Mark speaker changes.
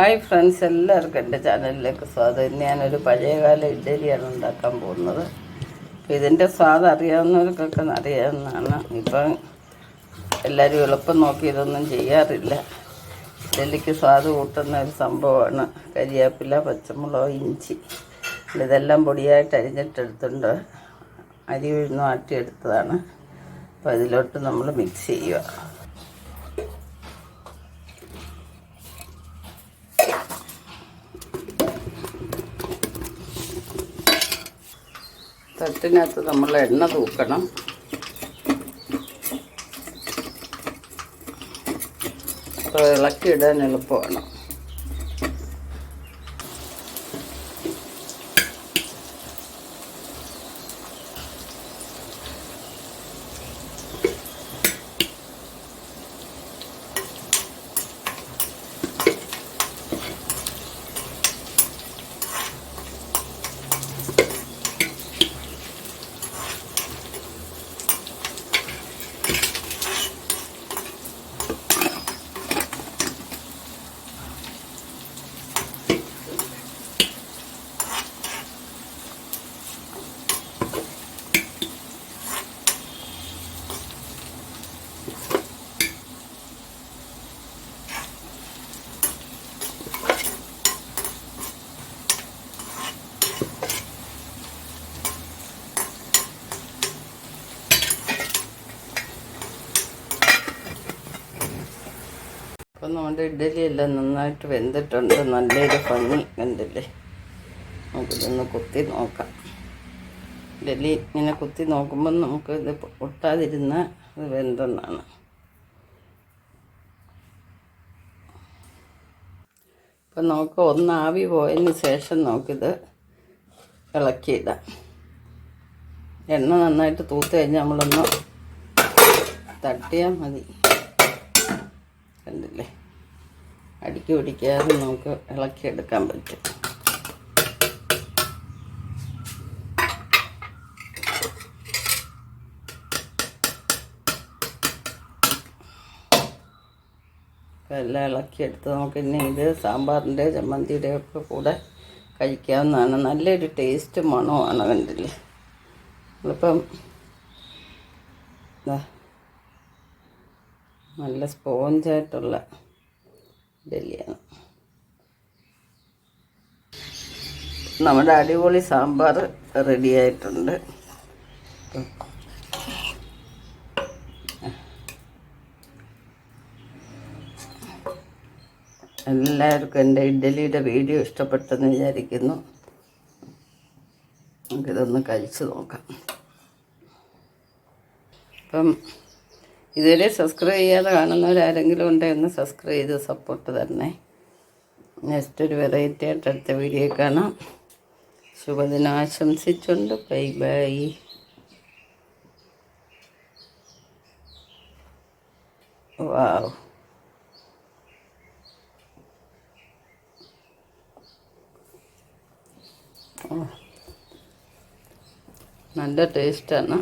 Speaker 1: Hi friends എല്ലാവർക്കും എന്റെ ചാനലിലേക്ക് സ്വാഗതം. ഇന്ന് ഞാനൊരു പഴയകാല ഇഡ്ഡലിയാണ് ഉണ്ടാക്കാൻ പോകുന്നത്. അപ്പം ഇതിന്റെ സ്വാദ് അറിയാവുന്നവർക്കൊക്കെ അറിയാവുന്നതാണ്. ഇപ്പം എല്ലാവരും എളുപ്പം നോക്കി ഇതൊന്നും ചെയ്യാറില്ല. ഇഡ്ഡലിക്ക് സ്വാദ് കൂട്ടുന്ന ഒരു സംഭവമാണ്. കരിയാപ്പില പച്ചമുളക് ഇഞ്ചി. ഇതെല്ലാം പൊടിയായിട്ട് അരിഞ്ഞിട്ടെടുത്തുണ്ട് അരി ഉഴുന്ന് ആട്ടിയെടുത്തതാണ് അപ്പോൾ അതിലോട്ട് നമ്മൾ മിക്സ് ചെയ്യുക. തട്ടിനകത്ത് നമ്മൾ എണ്ണ തൂക്കണം. അപ്പോൾ ഇളക്കിയിടാൻ എളുപ്പമാണ്. അപ്പം നമ്മുടെ ഇഡ്ഡലി എല്ലാം നന്നായിട്ട് വെന്തിട്ടുണ്ട്. നല്ലൊരു ഭംഗി കണ്ടില്ലേ? നമുക്കിതൊന്ന് കുത്തി നോക്കാം. ഇഡലി ഇങ്ങനെ കുത്തി നോക്കുമ്പോൾ നമുക്ക് ഇത് ഒട്ടാതിരുന്ന ഇത് വെന്തെന്നാണ്. അപ്പം നമുക്ക് ഒന്ന് ആവി പോയതിന് ശേഷം നമുക്കിത് ഇളക്കിയിടാം. എണ്ണ നന്നായിട്ട് തൂത്ത് കഴിഞ്ഞാൽ നമ്മളൊന്ന് തട്ടിയാൽ മതി. കണ്ടില്ലേ? അടിക്ക് പിടിക്കാതെ നമുക്ക് ഇളക്കി എടുക്കാൻ പറ്റും എല്ലാം ഇളക്കിയെടുത്ത് നമുക്ക് ഇനി ഇത് സാമ്പാറിന്റെ ചമ്മന്തിയുടെ ഒക്കെ കൂടെ കഴിക്കാവുന്നതാണ്. നല്ലൊരു ടേസ്റ്റ് മണമാണ് കണ്ടില്ലേ? നമ്മളിപ്പം നല്ല സ്പോഞ്ചായിട്ടുള്ള ഇഡലിയാണ് നമ്മുടെ അടിപൊളി സാമ്പാർ റെഡിയായിട്ടുണ്ട് എല്ലാവർക്കും എന്റെ ഇഡ്ഡലിയുടെ വീഡിയോ ഇഷ്ടപ്പെട്ടെന്ന് വിചാരിക്കുന്നു. നമുക്കിതൊന്ന് കഴിച്ചു നോക്കാം. അപ്പം ഇതുവരെ സബ്സ്ക്രൈബ് ചെയ്യാതെ കാണുന്നവരാരെങ്കിലും ഉണ്ടെങ്കിൽ ഒന്ന് സബ്സ്ക്രൈബ് ചെയ്ത് സപ്പോർട്ട് തരണേ. നെക്സ്റ്റ് ഒരു വെറൈറ്റി ആയിട്ട് അടുത്ത വീഡിയോ കാണാം. ശുഭദിനം ആശംസിച്ചുകൊണ്ട് ബൈ ബൈ വാവ് നല്ല ടേസ്റ്റാണ്